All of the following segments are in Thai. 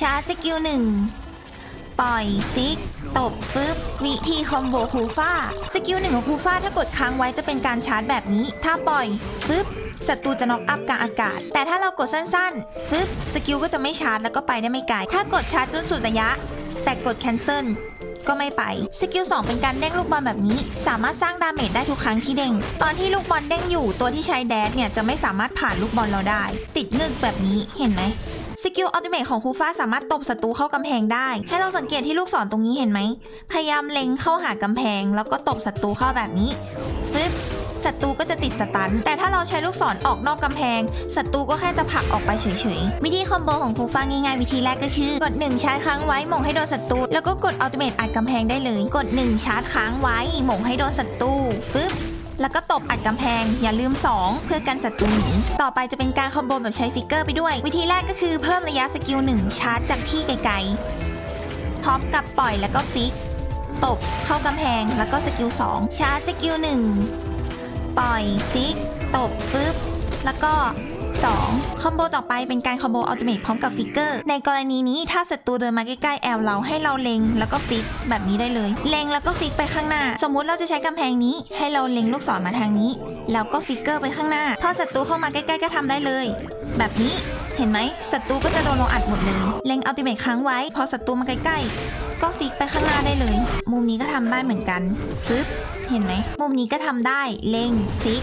ชาร์จสกิลหนึ่งปล่อยฟิก ตบฟึบวิธีคอมโบคูฟ้า สกิลหนึ่งของคูฟ้าถ้ากดค้างไว้จะเป็นการชาร์จแบบนี้ ถ้าปล่อยฟึบศัตรูจะน็อกอัพกลางอากาศ แต่ถ้าเรากดสั้นๆฟึบสกิลก็จะไม่ชาร์จแล้วก็ไปได้ไม่ไกล ถ้ากดชาร์จจนสุดระยะ แต่กด cancel ก็ไม่ไป สกิล 2 เป็นการเด้งลูกบอลแบบนี้ สามารถสร้างดาเมจได้ทุกครั้งที่เด้ง ตอนที่ลูกบอลเด้งอยู่ตัวที่ใช้แดดเนี่ยจะไม่สามารถผ่านลูกบอลเราได้ ติดงึกแบบนี้เห็นไหม สกิลอัลติเมทของคูฟ้าสามารถตบศัตรูเข้ากำแพงได้ ให้เราสังเกตที่ลูกศรตรงนี้เห็นไหม พยายามเล็งเข้าหากำแพง แล้วก็ตบศัตรูเข้าแบบนี้ฟึบศัตรูก็จะติดสตัน แต่ถ้าเราใช้ลูกศรออกนอกกำแพง ศัตรูก็แค่จะผลักออกไปเฉยๆ วิธีคอมโบของคูฟ้าง่ายๆ วิธีแรกก็คือกด 1 ชาร์จค้างไว้หม่งให้โดนศัตรู แล้วก็กดอัลติเมทอัดกำแพงได้เลย กด 1 ชาร์จค้างไว้หม่งให้โดนศัตรูฟึบ แล้วก็ตบอัดกำแพง อย่าลืม 2 เพื่อกันศัตรูหนีต่อไปจะเป็นการคอมโบแบบใช้ฟิกเกอร์ไปด้วย วิธีแรกก็คือเพิ่มระยะสกิล1ชาร์จจากที่ไกลๆ พร้อมกับปล่อยแล้วก็ฟิก ตบเข้ากำแพงแล้วก็สกิล2ชาร์จสกิล1ปล่อยฟิก ตบฟึบแล้วก็ 2 คอมโบต่อไปเป็นการคอมโบอัลติเมทพร้อมกับฟิกเกอร์ ในกรณีนี้ถ้าศัตรูเดินมาใกล้ๆแอลเราให้เราเล็งแล้วก็ฟิกแบบนี้ได้เลย เล็งแล้วก็ฟิกไปข้างหน้า สมมุติเราจะใช้กำแพงนี้ ให้เราเล็งลูกศรมาทางนี้ แล้วก็ฟิกเกอร์ไปข้างหน้า พอศัตรูเข้ามาใกล้ๆก็ทำได้เลย แบบนี้เห็นไหมศัตรูก็จะโดนเราอัดหมดเลย เล็งอัลติเมทค้างไว้ พอศัตรูมาใกล้ๆ ก็ฟิกไปข้างหน้าได้เลย มุมนี้ก็ทำได้เหมือนกันฟึบเห็นไหมมุมนี้ก็ทำได้เล็งฟิก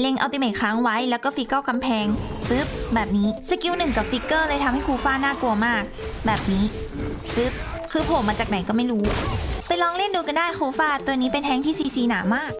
เล็งอัลติเมทค้างไว้แล้วก็ฟิกเกอร์กำแพงฟึบแบบนี้สกิลหนึ่งกับฟิกเกอร์เลยทำให้ครูฟ้าน่ากลัวมาก แบบนี้ฟึบคือโผล่มาจากไหนก็ไม่รู้ ไปลองเล่นดูกันได้ครูฟ้าตัวนี้เป็นแทงที่ซีซีหนามาก